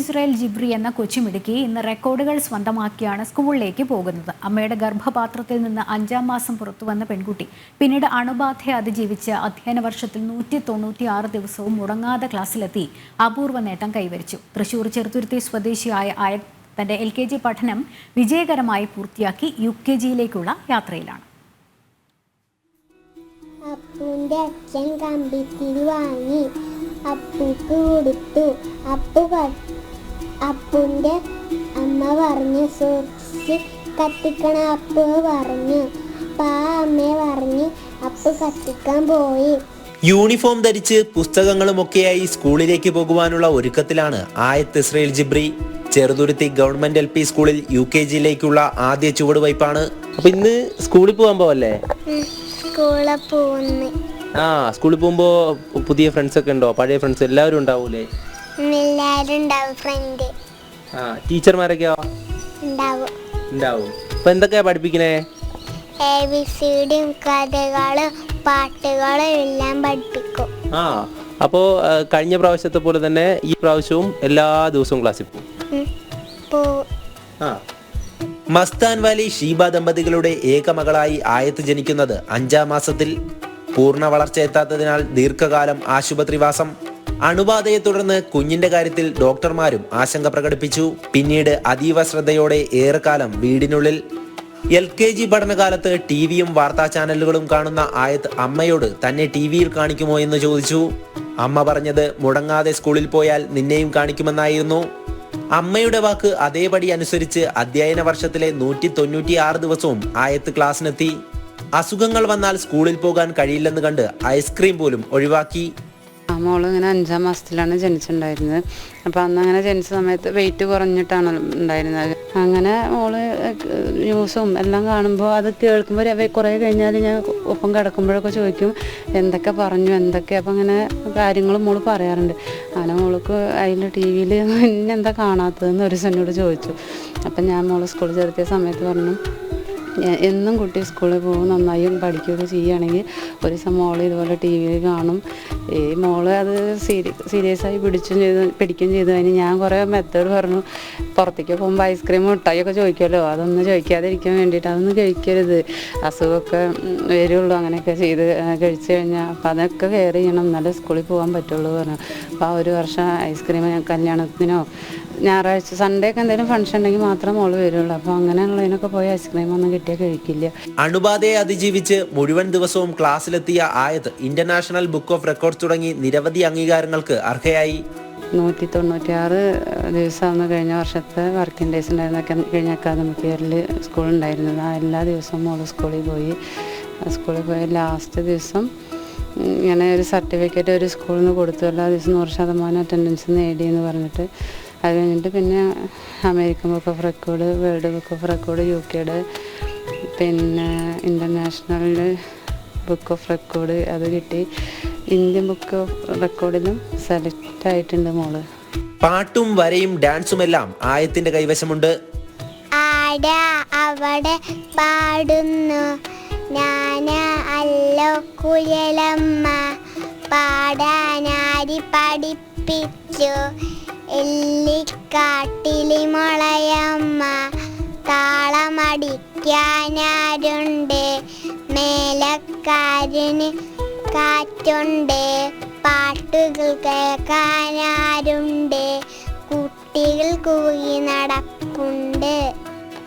Israel Jibri എന്ന കൊച്ചുമിടുക്കി ഇന്ന് റെക്കോർഡുകൾ സ്വന്തമാക്കിയാണ് സ്കൂളിലേക്ക് പോകുന്നത്. അമ്മയുടെ ഗർഭപാത്രത്തിൽ നിന്ന് അഞ്ചാം മാസം പുറത്തുവന്ന പെൺകുട്ടി പിന്നീട് അണുബാധയെ അതിജീവിച്ച് അധ്യയന വർഷത്തിൽ നൂറ്റി തൊണ്ണൂറ്റി ആറ് ദിവസവും മുടങ്ങാതെ ക്ലാസ്സിലെത്തി അപൂർവ നേട്ടം കൈവരിച്ചു. തൃശൂർ ചെറുതുരുത്തി സ്വദേശിയായ ആയ തന്റെ എൽ കെ ജി പഠനം വിജയകരമായി പൂർത്തിയാക്കി യു കെ ജിയിലേക്കുള്ള യാത്രയിലാണ്. അപ്പുവിന്റെ അച്ഛൻ കമ്പിത്തിരി വാങ്ങി അപ്പുക്ക് കൊടുത്തു. അപ്പു അപ്പുവിന്റെ അമ്മ പറഞ്ഞു സൂക്ഷിച്ച് കത്തിക്കണ അപ്പു പറഞ്ഞു. പാ അമ്മയെ പറഞ്ഞ് അപ്പു കത്തിക്കാൻ പോയി. യൂണിഫോം ധരിച്ച് പുസ്തകങ്ങളുമൊക്കെയായി സ്കൂളിലേക്ക് പോകുവാനുള്ള ഒരുക്കത്തിലാണ് ആയത്ത് Israel Jibri. Cheruthuruthy government L P സ്കൂളിൽ യു കെ ജിയിലേക്കുള്ള ആദ്യ ചുവടുവയ്പാണ്. അപ്പൊ ഇന്ന് സ്കൂളിൽ പോകാൻ പോവല്ലേ? ആ സ്കൂളിൽ പോകുമ്പോ പുതിയ ഫ്രണ്ട്സ് ഒക്കെ ഉണ്ടോ? പഴയ ഫ്രണ്ട്സ് എല്ലാവരും ഉണ്ടാവൂലേ? ഉണ്ടാവും ഫ്രണ്ട് ആ ടീച്ചർമാരൊക്കെയോ ഉണ്ടാവും. ഉണ്ടാവും. അപ്പൊ എന്തൊക്കെയാ പഠിപ്പിക്കണേ? എ ബി സി ഡിയും കഥകളും പാട്ടുകളും എല്ലാം പഠിപ്പിക്കും. ആ അപ്പോ ആ, കഴിഞ്ഞ പ്രാവശ്യത്തെ പോലെ തന്നെ ഈ പ്രാവശ്യവും എല്ലാ ദിവസവും ക്ലാസ്സിൽ പോകും. ആ. മസ്താൻ വാലി ഷീബ ദമ്പതികളുടെ ഏകമകളായി ആയത്ത് ജനിക്കുന്നത് അഞ്ചാം മാസത്തിൽ പൂർണ വളർച്ച എത്താത്തതിനാൽ ദീർഘകാലം ആശുപത്രിവാസം അണുബാധയെ തുടർന്ന് കുഞ്ഞിന്റെ കാര്യത്തിൽ ഡോക്ടർമാരും ആശങ്ക പ്രകടിപ്പിച്ചു. പിന്നീട് അതീവ ശ്രദ്ധയോടെ ഏറെക്കാലം വീടിനുള്ളിൽ. എൽ കെ ജി പഠനകാലത്ത് ടി വിയും വാർത്താ ചാനലുകളും കാണുന്ന ആയത് അമ്മയോട് തന്നെ ടി വിയിൽ കാണിക്കുമോ എന്ന് ചോദിച്ചു. അമ്മ പറഞ്ഞത് മുടങ്ങാതെ സ്കൂളിൽ പോയാൽ നിന്നെയും കാണിക്കുമെന്നായിരുന്നു. അമ്മയുടെ വാക്ക് അതേപടി അനുസരിച്ച് അധ്യയന വർഷത്തിലെ നൂറ്റി തൊണ്ണൂറ്റി ആറ് ദിവസവും ആയത്ത് ക്ലാസ്സിനെത്തി. അസുഖങ്ങൾ വന്നാൽ സ്കൂളിൽ പോകാൻ കഴിയില്ലെന്ന് കണ്ട് ഐസ്ക്രീം പോലും ഒഴിവാക്കി. മോൾ ഇങ്ങനെ അഞ്ചാം മാസത്തിലാണ് ജനിച്ചിട്ടുണ്ടായിരുന്നത്. അപ്പോൾ അന്ന് അങ്ങനെ ജനിച്ച സമയത്ത് വെയിറ്റ് കുറഞ്ഞിട്ടാണ് ഉണ്ടായിരുന്നത്. അങ്ങനെ മോൾ ന്യൂസും എല്ലാം കാണുമ്പോൾ അത് കേൾക്കുമ്പോൾ കുറേ കഴിഞ്ഞാൽ ഞാൻ ഒപ്പം കിടക്കുമ്പോഴൊക്കെ ചോദിക്കും എന്തൊക്കെ പറഞ്ഞു? എന്തൊക്കെ? അപ്പം അങ്ങനെ കാര്യങ്ങൾ മോൾ പറയാറുണ്ട്. അങ്ങനെ മോൾക്ക് അതിൽ ടി വിയിൽ ഇന്നെന്താ കാണാത്തതെന്ന്? ഒരു എന്നോട് ചോദിച്ചു. അപ്പം ഞാൻ മോൾ സ്കൂളിൽ ചേർത്തിയ സമയത്ത് പറഞ്ഞു എന്നും കുട്ടി സ്കൂളിൽ പോകും നന്നായി പഠിക്കുകയൊക്കെ ചെയ്യുകയാണെങ്കിൽ ഒരു ദിവസം മോൾ ഇതുപോലെ ടി വിയിൽ കാണും. ഈ മോൾ അത് സീരി സീരിയസ് ആയി പിടിച്ചും ചെയ്ത് പിടിക്കുകയും ചെയ്തു. അതിന് ഞാൻ കുറേ മെത്തേഡ് പറഞ്ഞു. പുറത്തേക്ക് പോകുമ്പോൾ ഐസ്ക്രീം മിഠായിയൊക്കെ ചോദിക്കുമല്ലോ. അതൊന്നും ചോദിക്കാതിരിക്കാൻ വേണ്ടിയിട്ട് അതൊന്നും കഴിക്കരുത്. അസുഖമൊക്കെ വരുള്ളൂ അങ്ങനെയൊക്കെ ചെയ്ത് കഴിച്ചു കഴിഞ്ഞാൽ അപ്പം അതൊക്കെ കെയർ ചെയ്യണം. എന്നാലേ സ്കൂളിൽ പോകാൻ പറ്റുള്ളൂ പറഞ്ഞു. അപ്പോൾ ആ ഒരു വർഷം ഐസ്ക്രീം കല്യാണത്തിനോ ഞായറാഴ്ച സൺഡേ ഒക്കെ എന്തെങ്കിലും ഫംഗ്ഷൻ ഉണ്ടെങ്കിൽ മാത്രമേ മോൾ വരുള്ളൂ. അപ്പോൾ അങ്ങനെയുള്ളതിനൊക്കെ പോയി ഐസ്ക്രീം ഒന്നും കിട്ടിയാൽ കഴിക്കില്ല. അണുബാധയെ അതിജീവിച്ച് മുഴുവൻ ദിവസവും ക്ലാസ്സിലെത്തിയ ആയത് ഇന്റർനാഷണൽ ബുക്ക് ഓഫ് റെക്കോർഡ്സ് തുടങ്ങി നിരവധി അംഗീകാരങ്ങൾക്ക് അർഹയായി. നൂറ്റി തൊണ്ണൂറ്റിയാറ് ദിവസമാണ് കഴിഞ്ഞ വർഷത്തെ വർക്കിംഗ് ഡേയ്സ് ഉണ്ടായിരുന്നൊക്കെ കഴിഞ്ഞ അക്കാദമിക് ഇയറിൽ സ്കൂൾ ഉണ്ടായിരുന്നത്. ആ എല്ലാ ദിവസവും മോൾ സ്കൂളിൽ പോയി. സ്കൂളിൽ പോയി ലാസ്റ്റ് ദിവസം ഇങ്ങനെ ഒരു സർട്ടിഫിക്കറ്റ് ഒരു സ്കൂളിൽ നിന്ന് കൊടുത്തു. എല്ലാ ദിവസവും നൂറ് ശതമാനം അറ്റൻഡൻസ് നേടി എന്ന് പറഞ്ഞിട്ട്. അത് കഴിഞ്ഞിട്ട് പിന്നെ American book of record world book of record U കെയുടെ പിന്നെ ഇന്റർനാഷണൽ ബുക്ക് ഓഫ് റെക്കോർഡ് അത് കിട്ടി. ഇന്ത്യൻ ബുക്ക് ഓഫ് റെക്കോർഡിലും സെലക്ട് ആയിട്ടുണ്ട് മോൾ. പാട്ടും വരയും ഡാൻസും എല്ലാം ആയത്തിന്റെ കൈവശമുണ്ട്. ആടെ അവിടെ പാടുന്നു? ഞാന അല്ലോ കുഴലമ്മ പാടാനാരി പഠിപ്പിച്ചു. എല്ലിക്കാട്ടിലി മുളയമ്മ താളമടിക്കാനാരുണ്ട്. മേലക്കാരന് കാറ്റുണ്ട്. പാട്ടുകൾ കേൾക്കാനാരുണ്ട്. കുട്ടികൾ കൂകി നടക്കുണ്ട്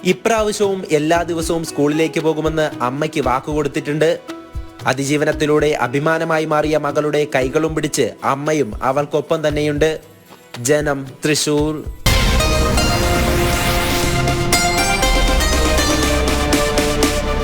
ഇപ്രാവശ്യവും എല്ലാ ദിവസവും സ്കൂളിലേക്ക് പോകുമെന്ന് അമ്മയ്ക്ക് വാക്കുകൊടുത്തിട്ടുണ്ട് അതിജീവനത്തിലൂടെ അഭിമാനമായി മാറിയ മകളുടെ കൈകളും പിടിച്ച് അമ്മയും അവൾക്കൊപ്പം തന്നെയുണ്ട്. ജനം തൃശൂർ.